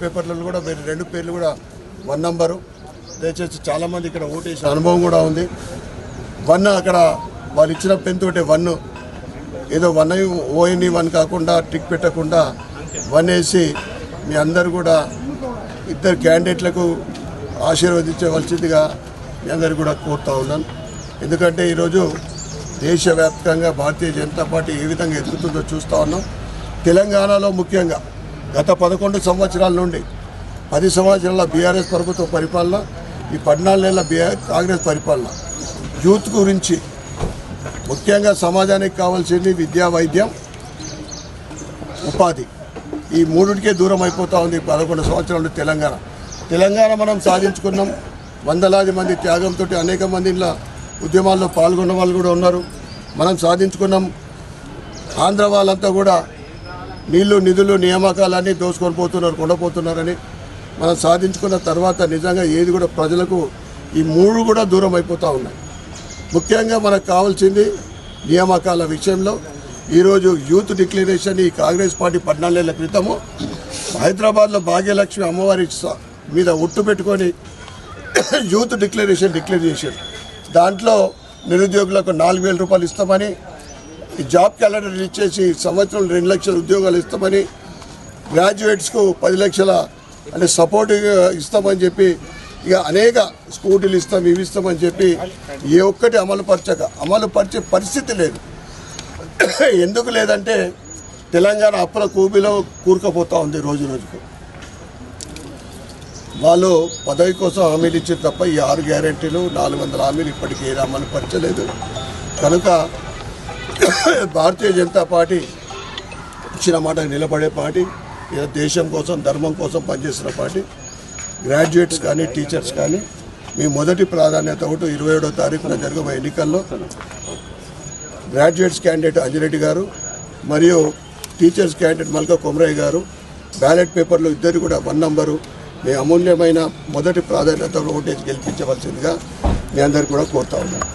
పేపర్లలో కూడా మీరు రెండు పేర్లు కూడా వన్ నంబరు. దయచేసి చాలామంది ఇక్కడ ఓటేసిన అనుభవం కూడా ఉంది. వన్ అక్కడ వాళ్ళు ఇచ్చిన పెన్ తోటే వన్. ఏదో one O N E one కాకుండా టిక్ పెట్టకుండా వన్ వేసి మీ అందరు కూడా ఇద్దరు క్యాండిడేట్లకు ఆశీర్వదించవలసిందిగా మీ అందరు కూడా కోరుతా ఉన్నాను. ఎందుకంటే ఈరోజు దేశవ్యాప్తంగా భారతీయ జనతా పార్టీ ఏ విధంగా ఎదుగుతుందో చూస్తూ ఉన్నాం. తెలంగాణలో ముఖ్యంగా గత పదకొండు సంవత్సరాల నుండి పది సంవత్సరాల బీఆర్ఎస్ ప్రభుత్వ పరిపాలన ఈ పద్నాలుగు నెలల బీఆర్ కాంగ్రెస్ పరిపాలన. యూత్ గురించి ముఖ్యంగా సమాజానికి కావాల్సింది విద్యా వైద్యం ఉపాధి. ఈ మూడుకే దూరం అయిపోతూ ఉంది పదకొండు సంవత్సరాలు తెలంగాణ. తెలంగాణ మనం సాధించుకున్నాం. వందలాది మంది త్యాగంతో అనేక మంది ఇలా ఉద్యమాల్లో పాల్గొన్న వాళ్ళు కూడా ఉన్నారు. మనం సాధించుకున్నాం. ఆంధ్ర వాళ్ళంతా కూడా నీళ్ళు నిధులు నియామకాలన్నీ దోసుకొని పోతున్నారు కొండపోతున్నారని మనం సాధించుకున్న తర్వాత నిజంగా ఏది కూడా ప్రజలకు ఈ మూడు కూడా దూరం అయిపోతూ ఉన్నాయి. ముఖ్యంగా మనకు కావాల్సింది నియామకాల విషయంలో ఈరోజు యూత్ డిక్లరేషన్ ఈ కాంగ్రెస్ పార్టీ పద్నాలుగేళ్ళ క్రితము హైదరాబాద్లో భాగ్యలక్ష్మి అమ్మవారి స- మీద ఒట్టు పెట్టుకొని యూత్ డిక్లరేషన్ డిక్లేర్ చేశారు. దాంట్లో నిరుద్యోగులకు నాలుగు వేల రూపాయలు ఇస్తామని ఈ జాబ్ క్యాలెండర్ ఇచ్చేసి సంవత్సరం రెండు లక్షల ఉద్యోగాలు ఇస్తామని గ్రాడ్యుయేట్స్కు పది లక్షల అంటే సపోర్ట్ ఇస్తామని చెప్పి ఇక అనేక స్కూటీలు ఇస్తాం ఇవి ఇస్తామని చెప్పి ఏ ఒక్కటి అమలు పరచక అమలు పరిచే పరిస్థితి లేదు. ఎందుకు లేదంటే తెలంగాణ అప్పుల కూబిలో కూరుకుపోతూ ఉంది రోజు రోజుకు. వాళ్ళు పదవి కోసం హామీలు ఇచ్చారు తప్ప ఈ ఆరు గ్యారెంటీలు నాలుగు వందల హామీలు ఇప్పటికీ ఏది అమలు పరచలేదు. కనుక భారతీయ జనతా పార్టీ ఇచ్చిన మాట నిలబడే పార్టీ ఇలా దేశం కోసం ధర్మం కోసం పనిచేసిన పార్టీ. గ్రాడ్యుయేట్స్ కానీ టీచర్స్ కానీ మీ మొదటి ప్రాధాన్యత ఒకటి ఇరవై ఏడో తారీఖున జరగబోయే ఎన్నికల్లో గ్రాడ్యుయేట్స్ క్యాండిడేట్ అంజిరెడ్డి గారు మరియు టీచర్స్ క్యాండిడేట్ మల్కా కొమరయ్య గారు బ్యాలెట్ పేపర్లు ఇద్దరు కూడా వన్ నంబరు మీ అమూల్యమైన మొదటి ప్రాధాన్యత ఓటేజ్ గెలిపించవలసిందిగా మీ అందరికీ కూడా కోరుతా ఉన్నాను.